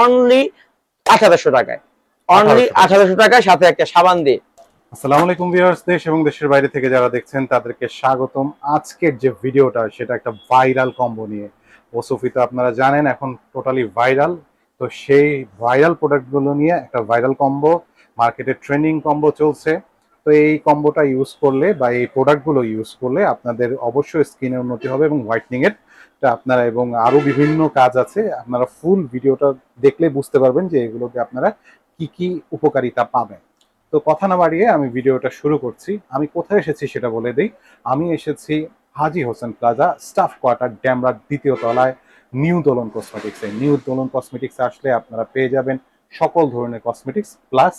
Only আঠারোশো টাকায়। Only আঠারোশো টাকায় সাথে একটা সাবান দিয়ে। আসসালামু আলাইকুম ভিউয়ার্স দেশ এবং দেশের বাইরে থেকে যারা দেখছেন তাদেরকে স্বাগতম। আজকের যে ভিডিওটা সেটা একটা ভাইরাল কম্বো নিয়ে। ওসফি তো আপনারা জানেন এখন টোটালি ভাইরাল তো সেই ভাইরাল প্রোডাক্টগুলো নিয়ে একটা ভাইরাল কম্বো মার্কেটে ট্রেন্ডিং কম্বো চলছে। তো এই কম্বোটা ইউজ করলে বা এই প্রোডাক্টগুলো ইউজ করলে আপনাদের অবশ্যই স্কিনের উন্নতি হবে এবং হোয়াইটনিং এর টা আপনারা এবং আরও বিভিন্ন কাজ আছে আপনারা ফুল ভিডিওটা দেখলে বুঝতে পারবেন যে এগুলোতে আপনারা কি কি উপকারিতা পাবেন। তো কথা না বাড়িয়ে আমি ভিডিওটা শুরু করছি। আমি কোথায় এসেছি সেটা বলে দিই। আমি এসেছি Haji Hossain Plaza Staff Quarter ড্যামরার দ্বিতীয় তলায় নিউ দোলন কসমেটিক্সে। নিউ দোলন কসমেটিক্স আসলে আপনারা পেয়ে যাবেন সকল ধরনের কসমেটিক্স প্লাস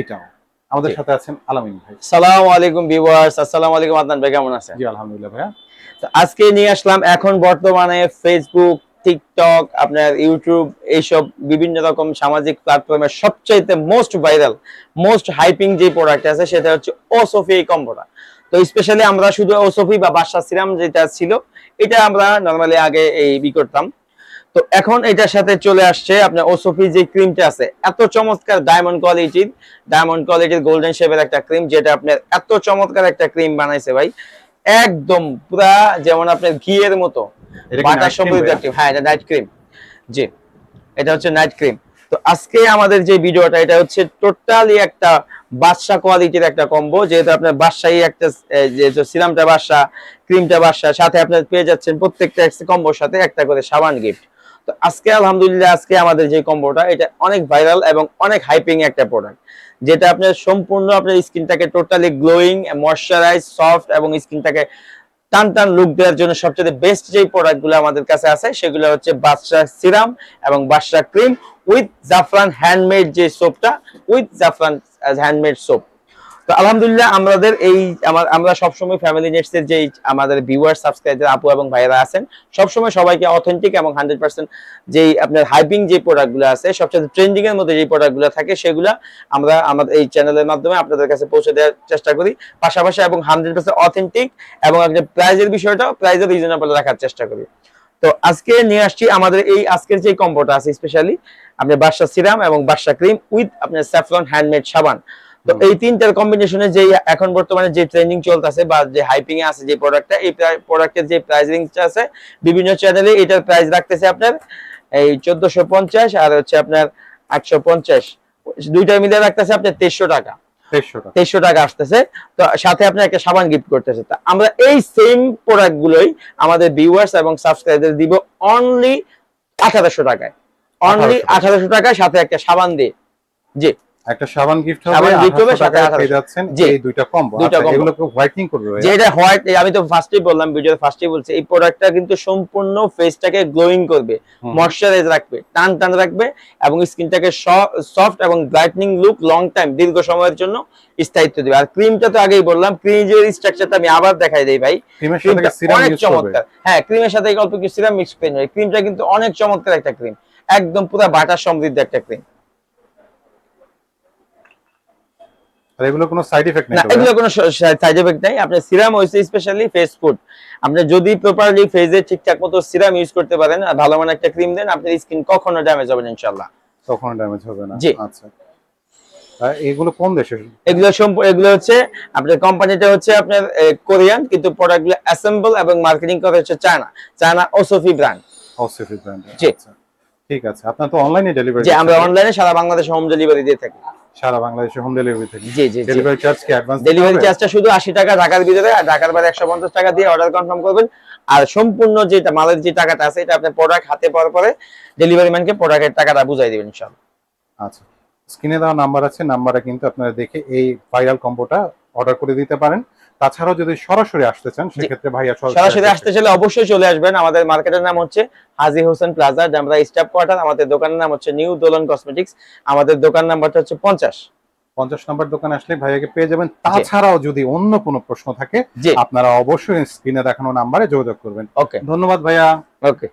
এটাও। আমাদের সাথে আছেন আলামিন ভাই। সালাম আলাইকুম ভিউয়ার্স আসসালামু আলাইকুম আদনান ভাই কেমন আছেন? জি আলহামদুলিল্লাহ ভাইয়া। তো আজকে নিয়ে আসলাম এখন বর্তমানে ফেসবুক টিকটক আপনার ইউটিউব এইসব বিভিন্ন রকম সামাজিক প্ল্যাটফর্মের সবচাইতে মোস্ট ভাইরাল মোস্ট হাইপিং যে প্রোডাক্ট আছে, সেটা হচ্ছে ওসফি এই কম্বোটা। তো স্পেশালি আমরা শুধু ওসফি বা বাদশা সিরাম যেটা ছিল, এটা আমরা নর্মালি আগে এই বি করতাম। তো এখন এটার সাথে চলে আসছে আপনার ওসফি যে ক্রিমটা আছে, এত চমৎকার ডায়মন্ড কোয়ালিটির ডায়মন্ড কোয়ালিটির গোল্ডেন শেপের একটা ক্রিম যেটা আপনার এত চমৎকার একটা ক্রিম বানাইছে ভাই। একদম পুরা যেমন আপনার ঘিয়ের মতো এটা বাটার সমৃদ্ধ ভাইয়া? হ্যাঁ এটা নাইট ক্রিম জি এটা হচ্ছে নাইট ক্রিম তো আজকে আমাদের যে ভিডিওটা এটা হচ্ছে টোটালি একটা বাদশা কোয়ালিটির একটা কম্বো যেহেতু আপনার বাদশাহী একটা সিরামটা বাদশা ক্রিমটা বাদশা সাথে আপনার পেয়ে যাচ্ছেন প্রত্যেকটা কম্বোর সাথে একটা করে সাবান গিফট আজকে আলহামদুলিল্লাহ, আজকে আমাদের যে কম্বোটা এটা অনেক ভাইরাল এবং অনেক হাইপিং একটা প্রোডাক্ট যেটা আপনার সম্পূর্ণ আপনার স্কিনটাকে টোটালি গ্লোয়িং ময়শ্চারাইজ সফট এবং স্কিনটাকে টান টান লুক দেওয়ার জন্য সবচেয়ে বেস্ট যেই প্রোডাক্টগুলো আমাদের কাছে আছে, সেগুলো হচ্ছে বাদশা সিরাম এবং বাদশা ক্রিম উইথ জাফরান হ্যান্ডমেড যে সোপটা উইথ জাফরান হ্যান্ডমেড সোপ তো আলহামদুলিল্লাহ আমাদের এই আমরা সবসময় ফ্যামিলি নেটসের যেই আমাদের ভিউয়ার সাবস্ক্রাইবার আপু এবং ভাইয়েরা আছেন, সবসময় সবাইকে অথেন্টিক এবং হান্ড্রেড পার্সেন্ট যেই আপনার হাইপিং যে প্রোডাক্টগুলো আছে, সবচেয়ে ট্রেন্ডিং এর মধ্যে যে প্রোডাক্টগুলো থাকে, সেগুলো আমরা, আমাদের এই চ্যানেলের মাধ্যমে আপনাদের কাছে পৌঁছে দেওয়ার চেষ্টা করি। পাশাপাশি এবং হান্ড্রেড পার্সেন্ট অথেন্টিক এবং একটা প্রাইজের বিষয়টাও প্রাইজের রিজনেবল রাখার চেষ্টা করি। তো আজকে নিয়ে আসছি আমাদের এই আজকের যে কম্বোটা আছে স্পেশালি আপনার বাদশা সিরাম এবং বাদশা ক্রিম উইথ আপনার স্যাফলন হ্যান্ডমেড সাবান। তো এই তিনটার কম্বিনেশনে যে এখন বর্তমানে যে ট্রেন্ডিং চলতেছে বা যে হাইপিং এ আছে যে প্রোডাক্টটা এই প্রোডাক্টের যে প্রাইস রেঞ্জটা আছে বিভিন্ন চ্যানেলে এটার প্রাইস রাখতেছে আপনার এই চোদ্দশো পঞ্চাশ আর হচ্ছে আপনার আটশো পঞ্চাশ। দুইটা মিলে রাখতেছে আপনার তেইশশো টাকা। দেড়শো টাকা। তেইশশো টাকা আসতেছে। তো সাথে আপনি একটা সাবান গিফট করতেছে। তা আমরা এই সেম প্রোডাক্ট গুলোই আমাদের ভিউয়ার্স এবং সাবস্ক্রাইবার দিব অনলি আঠারোশো টাকায়। অনলি 1800 আঠারোশো টাকায় সাথে একটা সাবান দিয়ে। জি। একটা সাবান গিফট হবে সাবান gift হবে, সাথে পেয়ে যাচ্ছেন এই দুইটা কম্বো দুইটা আচ্ছা। করবে? হোয়াইট আমি তো ফার্স্টেই বললাম ভিডিওতে ফার্স্টেই বলছি এই প্রোডাক্টটা কিন্তু সম্পূর্ণ ফেসটাকে গ্লোয়িং করবে ময়শ্চারাইজ রাখবে টান টান রাখবে এবং স্কিনটাকে সফট এবং ব্রাইটনিং লুক লং টাইম দীর্ঘ সময়ের জন্য স্থায়িত্ব দিবে। আর ক্রিমটা তো আগেই বললাম ক্রিমের স্ট্রাকচারটা আমি আবার দেখাই দেই ভাই। ক্রিমের সাথে সিরাম অনেক চমৎকার। হ্যাঁ ক্রিমের সাথে অল্প কিছু সিরাম মিক্স করে ক্রিমটা কিন্তু অনেক চমৎকার একটা ক্রিম একদম পুরো বাটার সমৃদ্ধ একটা ক্রিম আর এগুলো কোনো সাইড এফেক্ট নেই না তো ভাইয়া? এগুলো কোনো সাইড এফেক্ট নাই। আপনার সিরাম হয়েছে স্পেশালি ফেস ফুড আপনি যদি প্রপারলি ফেসে ঠিকঠাক মতো সিরাম ইউজ করতে পারেন আর ভালো মানের একটা ক্রিম দেন আপনার স্কিন কখনো ড্যামেজ হবে না ইনশাআল্লাহ। তখন ড্যামেজ হবে না। আচ্ছা। এগুলো কোন দেশের? এগুলো এগুলো হচ্ছে আপনার কোম্পানিটা হচ্ছে আপনার কোরিয়ান কিন্তু প্রোডাক্টগুলো অ্যাসেম্বল এবং মার্কেটিং করে হচ্ছে চায়না। চায়না ওসোফি ব্র্যান্ড জি। আচ্ছা। ঠিক আছে। আপনার তো অনলাইনে ডেলিভারি আমরা অনলাইনে সারা বাংলাদেশে হোম ডেলিভারি দিয়ে থাকি। সারা বাংলাদেশে হোম ডেলিভারি থেকে। জি জি ডেলিভারি চার্জ কি অ্যাডভান্স ডেলিভারি চার্জটা শুধু আশি টাকা ঢাকার ভিতরে আর ঢাকার বাইরে একশো পঞ্চাশ টাকা দিয়ে অর্ডার কনফার্ম করবেন। আর সম্পূর্ণ যেটা মালের যে টাকাটা আছে এটা আপনার প্রোডাক্ট হাতে পাওয়ার পরে ডেলিভারি ম্যানকে প্রোডাক্টের টাকাটা বুঝাই দিবেন ইনশাআল্লাহ। আচ্ছা। স্ক্রিনে দেওয়া নাম্বার আছে নাম্বারে কিন্তু আপনারা দেখে এই ভাইরাল কম্বোটা অর্ডার করে দিতে পারেন। তাছাড়াও যদি সরাসরি আসতে চান সেক্ষেত্রে ভাইয়া সরাসরি আসতে চাইলে অবশ্যই চলে আসবেন। আমাদের মার্কেটের নাম হচ্ছে হাজি হোসেন প্লাজা আমরা স্টাফ কোয়ার্টার আমাদের দোকানের নাম হচ্ছে নিউ দোলন কসমেটিক্স আমাদের দোকান নাম্বারটা হচ্ছে পঞ্চাশ। পঞ্চাশ নম্বর দোকানে আসলে ভাইয়াকে পেয়ে যাবেন। তাছাড়াও যদি অন্য কোনো প্রশ্ন থাকে আপনারা অবশ্যই স্ক্রিনে দেখানো নাম্বারে যোগাযোগ করবেন। ওকে। ধন্যবাদ ভাইয়া। ওকে।